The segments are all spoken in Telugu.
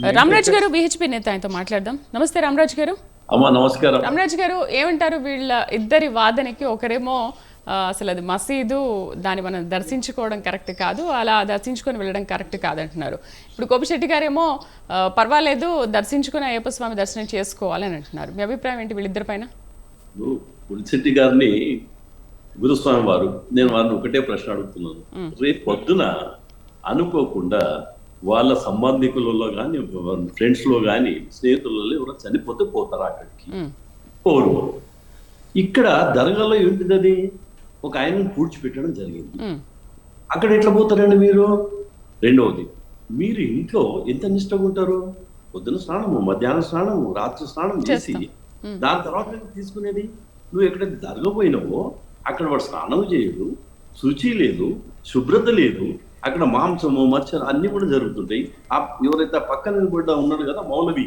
రామరాజు గారు విహెచ్పి నేత ఆయనతో మాట్లాడదాం. నమస్తే రామరాజు గారు. అమ్మా నమస్కారం. రామరాజు గారు ఏమంటారు వీళ్ళ ఇద్దరి వాదనకి ఒకరేమో అసలు అది మసీదు దాన్ని మనం దర్శించుకోవడం కరెక్ట్ కాదు అలా దర్శించుకొని వెళ్ళడం కరెక్ట్ కాదంటున్నారు. ఇప్పుడు కోపిశెట్టి గారేమో పర్వాలేదు దర్శించుకుని అయ్యప్ప స్వామి దర్శనం చేసుకోవాలని అంటున్నారు. మీ అభిప్రాయం ఏంటి వీళ్ళిద్దరి పైన? పులిశెట్టి గారిని గురుస్వామి వారు నేను వారిని ఒకటే ప్రశ్న అడుగుతున్నాను. రేపు పొద్దున అనుకోకుండా వాళ్ళ సంబంధికులలో కానీ ఫ్రెండ్స్లో కానీ స్నేహితులలో ఎవరో చనిపోతే పోతారా అక్కడికి. పోరు. ఇక్కడ దర్గాలో ఏంటిది అది ఒక ఆయనను పూడ్చిపెట్టడం జరిగింది. అక్కడ ఎట్లా పోతారండి మీరు? రెండవది మీరు ఇంట్లో ఎంత నిష్టగా ఉంటారు? పొద్దున స్నానము మధ్యాహ్నం స్నానము రాత్రి స్నానం చేసి. దాని తర్వాత తీసుకునేది? నువ్వు ఎక్కడైతే దరగపోయినావో అక్కడ వాడు స్నానం చేయడు శుచి లేదు శుభ్రత లేదు అక్కడ మాంసము మత్స్యం అన్ని కూడా జరుగుతుంటాయి. ఆ ఎవరైతే పక్కన కూడా ఉన్నాడు కదా మౌలవి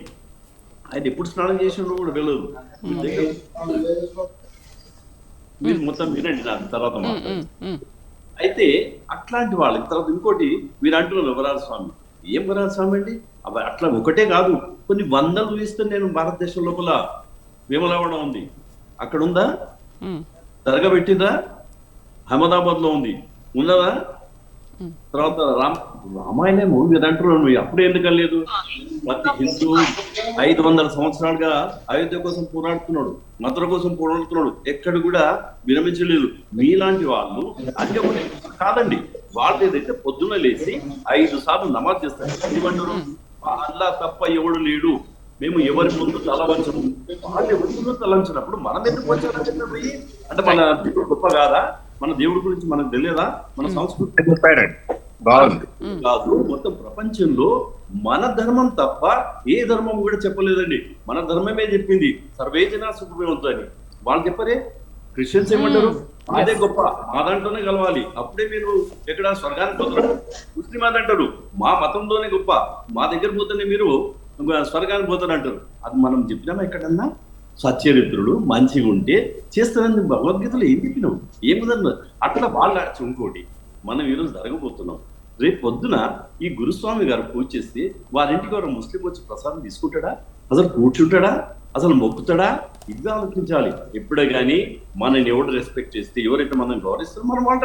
ఆయన ఎప్పుడు స్నానం చేసినో కూడా వెళ్ళదు మీరు మొత్తం వినండి నా తర్వాత అయితే అట్లాంటి వాళ్ళకి తర్వాత ఇంకోటి మీరు అంటున్నారు వరాల స్వామి. ఏం వరాల స్వామి అండి? అవి అట్లా ఒకటే కాదు. కొన్ని వందలు ఇస్తే నేను భారతదేశం లోపల విమలవడం ఉంది. అక్కడ ఉందా? పెట్టిందా అహ్మదాబాద్లో ఉంది. ఉన్నదా. తర్వాత రామ్ రామాయణం మీరు అంటున్నారు మీరు అప్పుడే ఎందుకు లేదు? ప్రతి హిందూ ఐదు వందల సంవత్సరాలుగా అయోధ్య కోసం పోరాడుతున్నాడు మతుల కోసం పోరాడుతున్నాడు. ఎక్కడ కూడా విరమించలేదు. మీలాంటి వాళ్ళు అంటే కాదండి వాళ్ళు ఏదైతే పొద్దున్న లేచి ఐదు సార్లు నమాజ్ చేస్తారు. ఏమంటారు అల్లా తప్ప ఎవడు లేడు. మేము ఎవరి ముందు తల వంచము వాళ్ళు ఎవరి ముందు తల వంచినప్పుడు మనం ఎందుకు చెప్పి అంటే మన గొప్ప కాదా? మన దేవుడి గురించి మనకు తెలియదా? మన సంస్కృతి. బాగుంది. కాదు మొత్తం ప్రపంచంలో మన ధర్మం తప్ప ఏ ధర్మం కూడా చెప్పలేదండి. మన ధర్మమే చెప్పింది. సర్వేజన సుఖమేవంతు అని వాళ్ళు చెప్పరే? క్రిస్టియన్స్ ఏమంటారు? అదే గొప్ప. మా దాంట్లోనే కలవాలి. అప్పుడే మీరు ఎక్కడ స్వర్గానికి పోతారు? ముస్లిం అది అంటారు మా మతంలోనే గొప్ప. మా దగ్గర పోతేనే మీరు స్వర్గానికి పోతారు అంటారు అది మనం చెప్పినామా ఎక్కడన్నా? సచ్చరిత్రుడు మంచిగా ఉంటే చేస్తానని భగవద్గీతలో ఏం చెప్పినావు? ఏముందన్న అట్లా వాళ్ళ ఇంకోటి మనం ఈరోజు జరగబోతున్నాం. రేపు పొద్దున ఈ గురుస్వామి గారు పూజ చేస్తే వారింటికి వారు ముస్లిం వచ్చి ప్రసాదం తీసుకుంటాడా? అసలు కూర్చుంటాడా? అసలు మొక్కుతాడా? ఇది ఆలోచించాలి. ఎప్పుడే కానీ మనని ఎవరు రెస్పెక్ట్ చేస్తే ఎవరైతే మనం గౌరవిస్తారో మనం వాళ్ళ